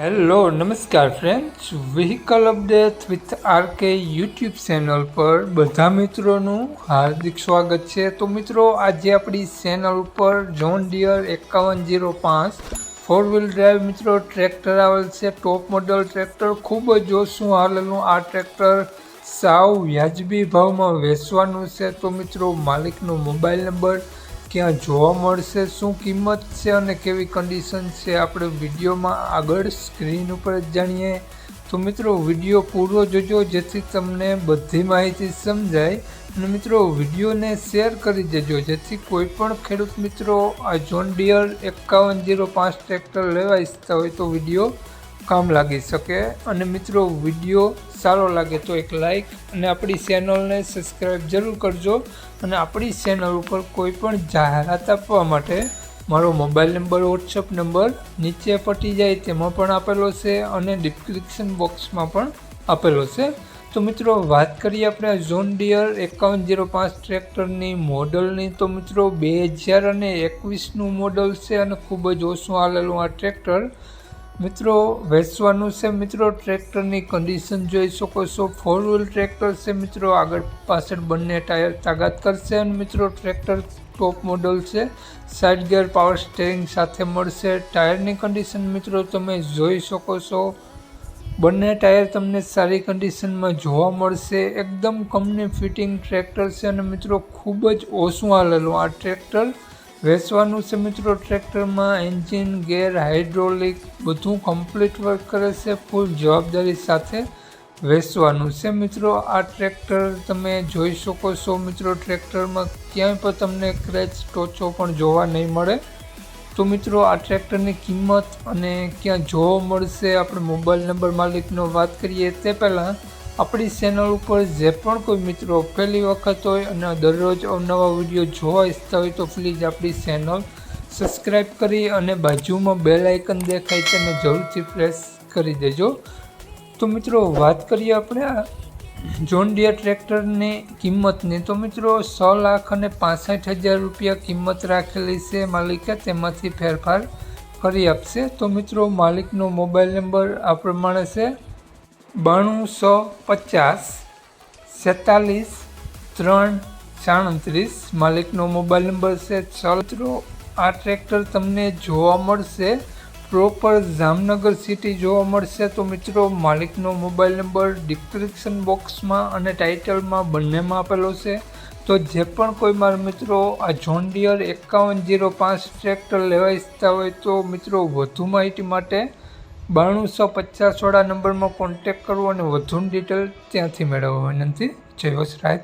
Hello નમસ્કાર friends vehicle update with R K YouTube channel પર બધા મિત્રોનું હાર્દિક સ્વાગત છે. તો મિત્રો, આજે આપણી ચેનલ ઉપર જોન ડિયર એકાવન જીરો પાંચ ફોર વ્હીલ ડ્રાઈવ મિત્રો ટ્રેક્ટર આવેલ છે. ટોપ મોડલ ટ્રેક્ટર ખૂબ જ ઓછું હાલેલું આ ટ્રેક્ટર સાવ વ્યાજબી ભાવમાં વેચવાનું છે. તો મિત્રો, માલિકનો મોબાઈલ નંબર ક્યાં જોવા મળશે, શું કિંમત છે અને કેવી કન્ડિશન છે, આપણે વિડીયોમાં આગળ સ્ક્રીન ઉપર જ જાણીએ. તો મિત્રો, વીડિયો પૂરો જોજો, જેથી તમને બધી માહિતી સમજાય. અને મિત્રો, વિડીયોને શેર કરી દેજો, જેથી કોઈ પણ ખેડૂત મિત્રો આ જોન ડિયર એકાવન જીરો પાંચ ટ્રેક્ટર લેવા ઈચ્છતા હોય તો વીડિયો કામ લાગી શકે. અને મિત્રો, વીડિયો સારો લાગે તો એક લાઇક અને આપણી ચેનલને સબસ્ક્રાઈબ જરૂર કરજો અને આપણી ચેનલ ઉપર કોઈ પણ જાહેરાત આપવા માટે મારો મોબાઈલ નંબર વોટ્સઅપ નંબર નીચે પટી જાય તેમાં પણ આપેલો છે અને ડિસ્ક્રિપ્શન બોક્સમાં પણ આપેલો છે. તો મિત્રો, વાત કરીએ આપણે ઝોન ડિયર એકાવન જીરો પાંચ ટ્રેક્ટરની મોડલની તો મિત્રો, બે હજાર અને એકવીસનું મોડલ છે અને ખૂબ જ ઓછું હાલેલું આ ટ્રેક્ટર મિત્રો, વેચવાનું છે મિત્રો, ટ્રેક્ટરની કન્ડિશન જોઈ શકો છો. ફોર વ્હીલ ટ્રેક્ટર છે મિત્રો, આગળ પાછળ બંને ટાયર તાકાત કરશે અને મિત્રો ટ્રેક્ટર ટોપ મોડલ છે. સાઇડ ગિયર પાવર સ્ટેરિંગ સાથે મળશે. ટાયરની કન્ડિશન મિત્રો, તમે જોઈ શકો છો. બંને ટાયર તમને સારી કન્ડિશનમાં જોવા મળશે. એકદમ કંપની ફિટિંગ ટ્રેક્ટર છે અને મિત્રો, ખૂબ જ ઓછું હાલેલું આ ટ્રેક્ટર વેચવાનું છે મિત્રો ટ્રેક્ટરમાં એન્જિન, ગેર હાઇડ્રોલિક, બધું કમ્પ્લીટ વર્ક કરે છે ફૂલ જવાબદારી સાથે વેચવાનું છે મિત્રો. આ ટ્રેક્ટર તમે જોઈ શકો છો મિત્રો ટ્રેક્ટરમાં ક્યાંય પણ તમને ક્રેચ, ટોચો પણ જોવા નહીં મળે. તો મિત્રો આ ટ્રેક્ટરની કિંમત અને ક્યાં જોવા મળશે, આપણે મોબાઈલ નંબર માલિકનો વાત કરીએ તે પહેલાં આપણી ચેનલ ઉપર જે પણ કોઈ મિત્રો પહેલી વખત હોય અને દરરોજ અવનવા વીડિયો જોવા ઈચ્છતા હોય તો પ્લીઝ આપણી ચેનલ સબસ્ક્રાઈબ કરી અને બાજુમાં બેલ આઇકન દેખાય તેને જરૂરથી પ્રેસ કરી દેજો. તો મિત્રો, વાત કરીએ આપણે જોન ડિયર ટ્રેક્ટરની કિંમતની. તો મિત્રો, સો લાખ અને પાસઠ હજાર રૂપિયા કિંમત રાખેલી છે માલિકે, તેમાંથી ફેરફાર કરી આપશે. તો મિત્રો, માલિકનો મોબાઈલ નંબર આ પ્રમાણે છે. બાણુંસો પચાસ સેતાલીસ ત્રણ સાડત્રીસ. માલિકનો મોબાઈલ નંબર છે મિત્રો આ ટ્રેક્ટર તમને જોવા મળશે. પ્રોપર જામનગર સિટી જોવા મળશે. તો મિત્રો, માલિકનો મોબાઈલ નંબર ડિસ્ક્રિપ્શન બોક્સમાં અને ટાઇટલમાં બંનેમાં આપેલો છે. તો જે પણ કોઈ મારા મિત્રો આ જોન એકાવન જીરો પાંચ ટ્રેક્ટર લેવા ઈચ્છતા હોય તો મિત્રો વધુ માહિતી માટે બાણુંસો પચાસવાળા નંબરમાં કોન્ટેક કરવો અને વધુ ડિટેલ ત્યાંથી મેળવવા. વિનંતી. જય વસરાજ.